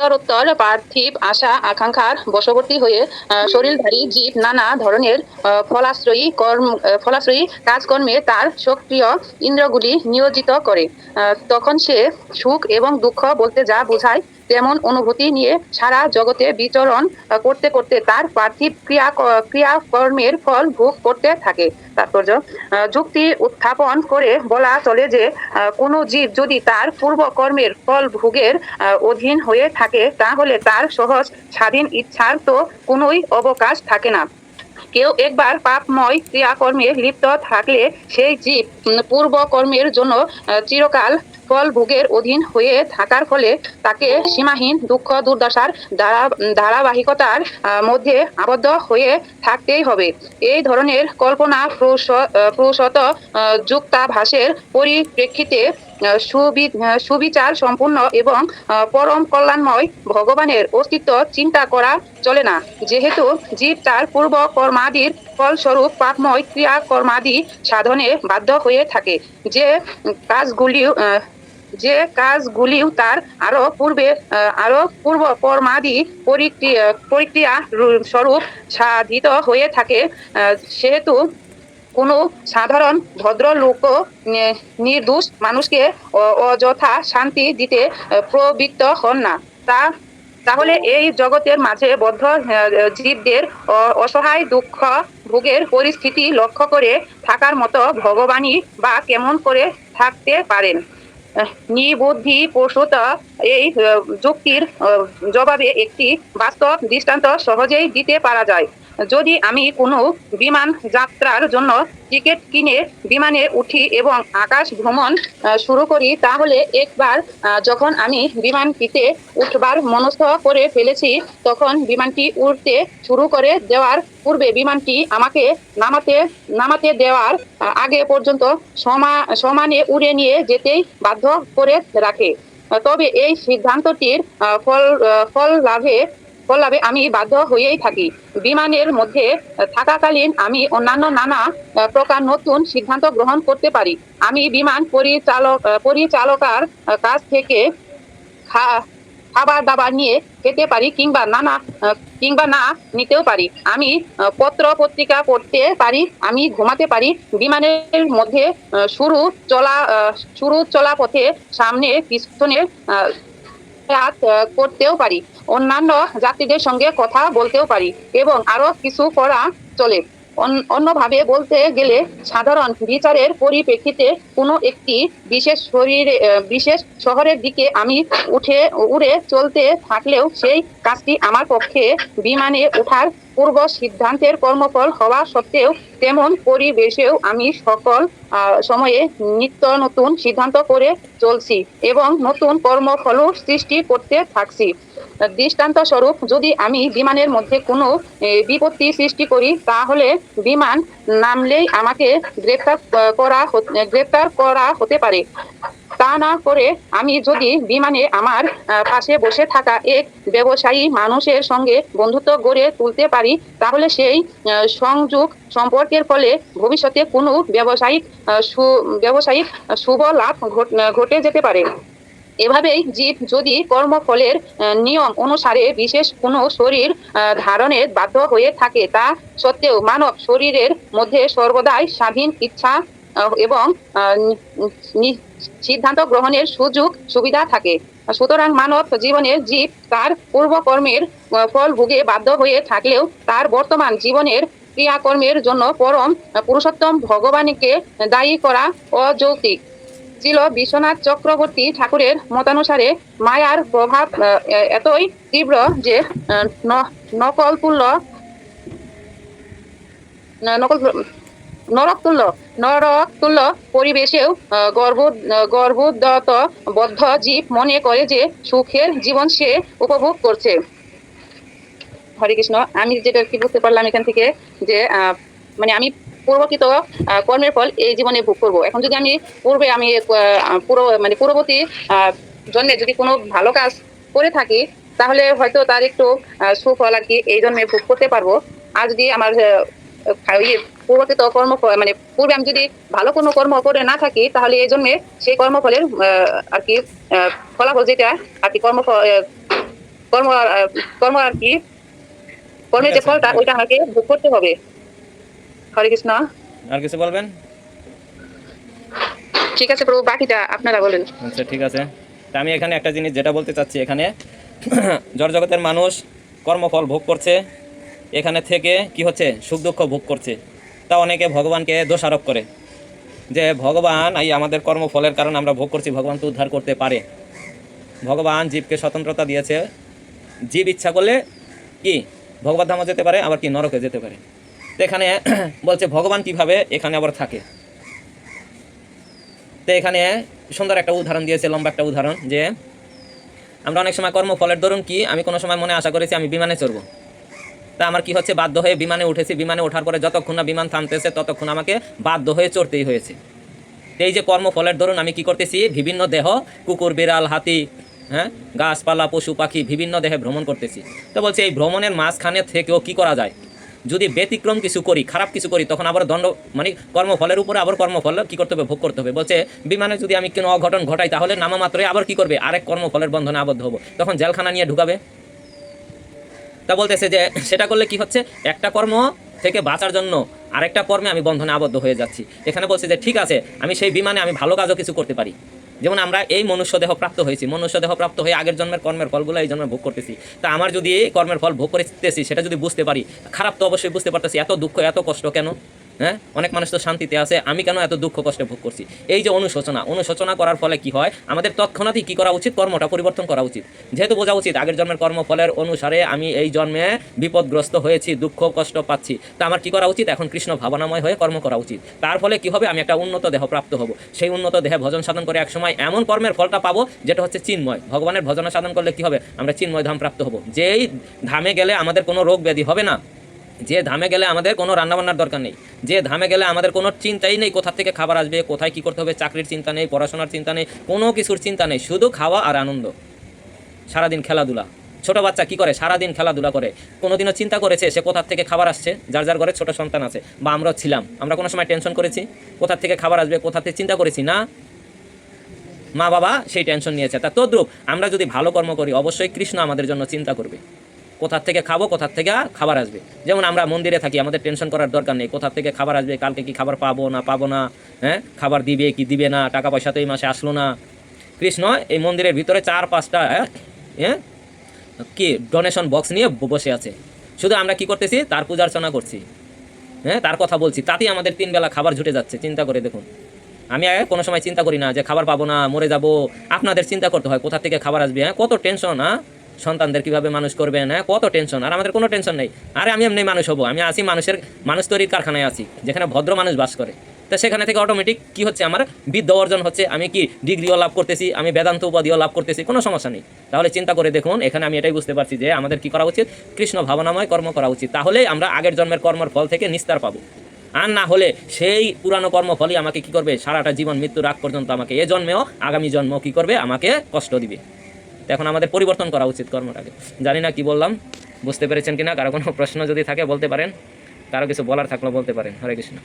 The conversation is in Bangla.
উত্তরোত্তর পার্থিব আশা, আকাঙ্ক্ষার বশবর্তী হয়ে শরীরধারী জীব নানা ধরনের ফলাশ্রয়ী কর্ম ফলাশ্রয়ী কাজকর্মে তার সক্রিয় ইন্দ্রগুলি নিয়োজিত করে। তখন সে সুখ এবং দুঃখ বলতে যা বোঝায় তেমন অনুভূতি নিয়ে সারা জগতে বিচরণ করতে করতে তার পার্থিব ক্রিয়া ক্রিয়াকর্মের ফল ভোগ করতে থাকে। তাৎপর্য যুক্তি উত্থাপন করে বলা চলে যে কোনো জীব যদি তার পূর্ব কর্মের ফল ভোগের অধীন হয়ে থাকে তাহলে তার সহজ স্বাধীন ইচ্ছার তো কোনোই অবকাশ থাকে না। কেউ একবার পাপময় ক্রিয়াকর্মে লিপ্ত থাকলে সেই জীব উম, পূর্ব কর্মের জন্য চিরকাল ফল ভোগের অধীন হয়ে থাকার ফলে তাকে সীমাহীন দুঃখ দুর্দশার ধারাবাহিকতার মধ্যে আবদ্ধ হয়ে থাকতেই হবে। এই ধরনের কল্পনা প্রসূত যুক্তাভাসের পরিপ্রেক্ষিতে সুবি- সুবিচার সম্পূর্ণ এবং পরম কল্যাণময় ভগবানের অস্তিত্ব চিন্তা করা চলে না। যেহেতু জীব তার পূর্ব কর্মাদির ফলস্বরূপ পাপময় ক্রিয়া কর্মাদি সাধনে বাধ্য হয়ে থাকে। যে কাজগুলি যে কাজগুলিও তার আরও পূর্বে আহ, আরও পূর্ব কর্মাদি পরিক্রিয়া স্বরূপ সাধিত হয়ে থাকে সেহেতু কোনো সাধারণ ভদ্রলোকও নি- নির্দোষ মানুষকে অযথা শান্তি দিতে প্রবৃত্ত হন না। তা তাহলে এই জগতের মাঝে বদ্ধ জীবদের অসহায় দুঃখ ভোগের পরিস্থিতি লক্ষ্য করে থাকার মতো ভগবানই বা কেমন করে থাকতে পারেন? প্রসূত এই যুক্তির জবাবে একটি বাস্তব দৃষ্টান্ত সহজেই দিতে পারা যায়। যদি আমি কোনো বিমান যাত্রার জন্য টিকিট কিনে বিমানে উঠি এবং আকাশ ভ্রমণ শুরু করি, তাহলে একবার যখন আমি বিমানটিতে উঠবার মনস্থ করে ফেলেছি, তখন বিমানটি উড়তে শুরু করে দেওয়ার পূর্বে বিমানটি আমাকে নামাতে নামাতে দেওয়ার আগে পর্যন্ত সমা, সমানে উড়ে নিয়ে যেতেই বাধ্য করে রাখে। তবে এই সিদ্ধান্তটির ফল ফল লাভে ফল আমি বাধ্য হয়েই থাকি। বিমানের মধ্যে থাকাকালীন আমি অন্যান্য নানা প্রকার নতুন সিদ্ধান্ত গ্রহণ করতে পারি। আমি বিমান পরিচালক পরিচালকার কাছ থেকে খাবার দাবার নিয়ে খেতে পারি কিংবা নানা কিংবা না নিতেও পারি। আমি পত্র পত্রিকা পড়তে পারি, আমি ঘুমাতে পারি। বিমানের মধ্যে শুরু চলা শুরু চলা পথে সামনে পিছনে আহ, করতেও পারি। অন্যান্য যাত্রীদের সঙ্গে কথা বলতেও পারি এবং আরও কিছু করা চলে। অন্যভাবে বলতে গেলে সাধারণ বিচারের পরিপ্রেক্ষিতে কোনো একটি বিশেষ শরীরে বিশেষ শহরের দিকে আমি উঠে উড়ে চলতে থাকলেও সেই কাজটি আমার পক্ষে বিমানে ওঠার পূর্ব সিদ্ধান্তের কর্মফল হওয়া সত্ত্বেও তেমন পরিবেশেও আমি সকল সময়ে নিত্য নতুন সিদ্ধান্ত করে চলছি এবং নতুন কর্মফলও সৃষ্টি করতে থাকছি। দৃষ্টান্ত স্বরূপ যদি আমি বিমানের মধ্যে কোনো বিপত্তি সৃষ্টি করি, তাহলে বিমান নামলেই আমাকে গ্রেপ্তার করা গ্রেপ্তার করা হতে পারে। তা না করে আমি যদি বিমানে আমার পাশে বসে থাকা এক ব্যবসায়ী মানুষের সঙ্গে বন্ধুত্ব গড়ে তুলতে পারি তাহলে সেই সংযোগ সম্পর্কের ফলে ভবিষ্যতে কোনো ব্যবসায়িক সু- ব্যবসায়িক শুভ লাভ ঘটে যেতে পারে। এভাবেই জীব যদি কর্মফলের নিয়ম অনুসারে বিশেষ কোনো শরীর আহ, ধারণে বাধ্য হয়ে থাকে তা সত্ত্বেও মানব শরীরের মধ্যে সর্বদাই স্বাধীন ইচ্ছা এবং সিদ্ধান্ত গ্রহণের সুযোগ সুবিধা থাকে। সুতরাং মানব জীবনের জীব তার পূর্বকর্মের ফল ভুগে বাধ্য হয়ে থাকলেও তার বর্তমান জীবনের ক্রিয়াকর্মের জন্য পরম পুরুষোত্তম ভগবানকে দায়ী করা অযৌক্তিক। ছিল বিশ্বনাথ চক্রবর্তী ঠাকুরের মতানুসারে মায়ার প্রভাব এতই তীব্র যে নকল তুল্য নকল নরক তুল্য নরক তুল্য পরিবেশেও গর্ভ গর্ভোদ্যত বদ্ধ জীব মনে করে যে সুখের জীবন সে উপভোগ করছে। হরে কৃষ্ণ, আমি যেটা কি বুঝতে পারলাম এখান থেকে যে মানে আমি পূর্বকৃত কর্মের ফল এই জীবনে ভোগ করব। এখন যদি আমি পূর্বে আমি পুরো মানে পূর্ববর্তী জন্মে যদি কোনো ভালো কাজ করে থাকি, তাহলে হয়তো তার একটু সুফল আর কি এই জন্মে ভোগ করতে পারব। আর যদি আমার ইয়ে পূর্বকৃত কর্ম মানে পূর্বে আমি যদি ভালো কোনো কর্ম করে না থাকি তাহলে এই জন্মে সেই কর্মফলের আর কি ফলাফল যেটা আর কি কর্ম কর্ম কর্ম আর কি কর্মের যে ঠিক আছে। ফলটা ওইটা আমাকে ভোগ করতে হবে। হরে কৃষ্ণ। আর কিছু বলবেন? ঠিক আছে প্রভু বাকিটা আপনারা বলেন। আচ্ছা ঠিক আছে। আমি এখানে একটা জিনিস যেটা বলতে চাচ্ছি এখানে জড় জগতের মানুষ কর্মফল ভোগ করছে এখানে থেকে কি হচ্ছে? সুখ দুঃখ ভোগ করছে। তা অনেকে ভগবানকে দোষারোপ করে যে, ভগবান, এই আমাদের কর্মফলের কারণে আমরা ভোগ করছি ভগবান তো উদ্ধার করতে পারে। ভগবান জীবকে স্বতন্ত্রতা দিয়েছে। জীব ইচ্ছা করলে কি? ভগবত ধামও যেতে পারে, আবার কি? নরকে যেতে পারে। তো এখানে বলছে, ভগবান কীভাবে এখানে আবার থাকে? তো এখানে সুন্দর একটা উদাহরণ দিয়েছে, লম্বা একটা উদাহরণ যে, আমরা অনেক সময় কর্মফলের দরুন কি? আমি কোনো সময় মনে আশা করেছি আমি বিমানে চড়বো। তা আমার কি হচ্ছে? বাধ্য হয়ে বিমানে উঠেছি। বিমানে ওঠার পরে যতক্ষণ না বিমান থামতেছে, ততক্ষণ আমাকে বাধ্য হয়ে চড়তেই হয়েছে। এই যে কর্মফলের ধরুন আমি কি করতেছি? বিভিন্ন দেহ, কুকুর, বিড়াল, হাতি হ্যাঁ গাছপালা, পশু, পাখি বিভিন্ন দেহে ভ্রমণ করতেছি। তো বলছে, এই ভ্রমণের মাঝখানে থেকেও কি করা যায়? যদি ব্যতিক্রম কিছু করি, খারাপ কিছু করি, তখন আবার দণ্ড মানে কর্মফলের উপরে আবার কর্মফল কি করতে হবে? ভোগ করতে হবে। বলছে, বিমানে যদি আমি কোনো অঘটন ঘটাই, তাহলে নামা মাত্রই আবার কি করবে? আরেক কর্মফলের বন্ধনে আবদ্ধ হব। তখন জেলখানা নিয়ে ঢুকাবে। তা বলতেছে যে, সেটা করলে কি হচ্ছে? একটা কর্ম থেকে বাঁচার জন্য আরেকটা কর্মে আমি বন্ধনে আবদ্ধ হয়ে যাচ্ছি। এখানে বলছে যে, ঠিক আছে, আমি সেই বিমানে আমি ভালো কাজও কিছু করতে পারি। যেমন আমরা এই মনুষ্য দেহ প্রাপ্ত হয়েছি মনুষ্য দেহ প্রাপ্ত হয়ে আগের জন্মের কর্মের ফলগুলো এই জন্মে ভোগ করতেছি। তা আমার যদি এই কর্মের ফল ভোগ করতেছি সেটা যদি বুঝতে পারি, খারাপ তো অবশ্যই বুঝতে পারতেছি, এত দুঃখ, এত কষ্ট কেন? হ্যাঁ? অনেক মানুষ তো শান্তিতে আছে, আমি কেন এত দুঃখ কষ্টে ভোগ করছি? এই যে অনুশোচনা অনুশোচনা করার ফলে কি হয়? আমাদের তৎক্ষণাৎই কী করা উচিত? কর্মটা পরিবর্তন করা উচিত। যেহেতু বোঝা উচিত, আগের জন্মের কর্মফলের অনুসারে আমি এই জন্মে বিপদগ্রস্ত হয়েছি, দুঃখ কষ্ট পাচ্ছি। তা আমার কি করা উচিত? এখন কৃষ্ণ ভাবনাময় হয়ে কর্ম করা উচিত। তার ফলে কি হবে? আমি একটা উন্নত দেহ প্রাপ্ত হব। সেই উন্নত দেহে ভজন সাধন করে একসময় এমন কর্মের ফলটা পাবো, যেটা হচ্ছে চিন্ময়। ভগবানের ভজন সাধন করলে কি হবে? আমরা চিন্ময় ধাম প্রাপ্ত হব। যেই ধামে গেলে আমাদের কোনো রোগ ব্যাধি হবে না। যে ধামে গেলে আমাদের কোনো রান্নাবান্নার দরকার নেই। যে ধামে গেলে আমাদের কোনো চিন্তাই নেই কোথা থেকে খাবার আসবে, কোথায় কী করতে হবে, চাকরির চিন্তা নেই, পড়াশোনার চিন্তা নেই, কোনো কিছুর চিন্তা নেই, শুধু খাওয়া আর আনন্দ। সারাদিন খেলাধুলা। ছোট বাচ্চা কি করে? সারাদিন খেলাধুলা করে। কোনোদিনও চিন্তা করেছে সে কোথার থেকে খাবার আসছে? যার যার ঘরে ছোট সন্তান আছে। বা আমরাও ছিলাম। আমরা কোনো সময় টেনশন করেছি? কোথার থেকে খাবার আসবে কোথা থেকে চিন্তা করেছি? না। মা বাবা সেই টেনশন নিয়েছে। তা তদ্রুপ আমরা যদি ভালো কর্ম করি, অবশ্যই কৃষ্ণ আমাদের জন্য চিন্তা করবে। কোথার থেকে খাব কোথার থেকে খাবার আসবে। যেমন আমরা মন্দিরে থাকি আমাদের টেনশন করার দরকার নেই কোথার থেকে খাবার আসবে কালকে কি খাবার পাবো না পাবো না হ্যাঁ? খাবার দিবে কি দিবে না টাকা পয়সা তো এই মাসে আসলো না। কৃষ্ণ এই মন্দিরের ভিতরে চার পাঁচটা হ্যাঁ, হ্যাঁ? কি ডোনেশন বক্স নিয়ে বসে আছে। শুধু আমরা কি করতেছি? তার পূজা অর্চনা করছি। হ্যাঁ? তার কথা বলছি। তাতেই আমাদের তিন বেলা খাবার ঝুটে যাচ্ছে চিন্তা করে দেখুন। আমি আগে কোনো সময় চিন্তা করি না যে খাবার পাবো না মরে যাব। আপনাদের চিন্তা করতে হয় কোথা থেকে খাবার আসবে হ্যাঁ? কত টেনশন হ্যাঁ? সন্তানদের কীভাবে মানুষ করবেন হ্যাঁ কত টেনশন আর আমাদের কোনো টেনশন নেই। আরে আমি এমনি মানুষ হব, আমি আসি মানুষের, মানুষ তৈরির কারখানায় আছি যেখানে ভদ্র মানুষ বাস করে। তো সেখানে থেকে অটোমেটিক কি হচ্ছে? আমার বিদ্যা অর্জন হচ্ছে, আমি কি ডিগ্রিও লাভ করতেছি, আমি বেদান্ত উপাধিও লাভ করতেছি, কোনো সমস্যা নেই। তাহলে চিন্তা করে দেখুন, এখানে আমি এটাই বুঝতে পারছি যে আমাদের কি করা উচিত? কৃষ্ণ ভাবনাময় কর্ম করা উচিত। তাহলেই আমরা আগের জন্মের কর্মের ফল থেকে নিস্তার পাবো। আর না হলে সেই পুরানো কর্মফলই আমাকে কি করবে? সারাটা জীবন মৃত্যুর আগ পর্যন্ত আমাকে, এ জন্মেও আগামী জন্ম কি করবে? আমাকে কষ্ট দিবে। তো এখন আমাদের পরিবর্তন করা উচিত কর্মটাকে। জানি না কি বললাম, বুঝতে পেরেছেন কিনা, কারও কোনো প্রশ্ন যদি থাকে বলতে পারেন, কারও কিছু বলার থাকলেও বলতে পারেন। হরে কৃষ্ণ।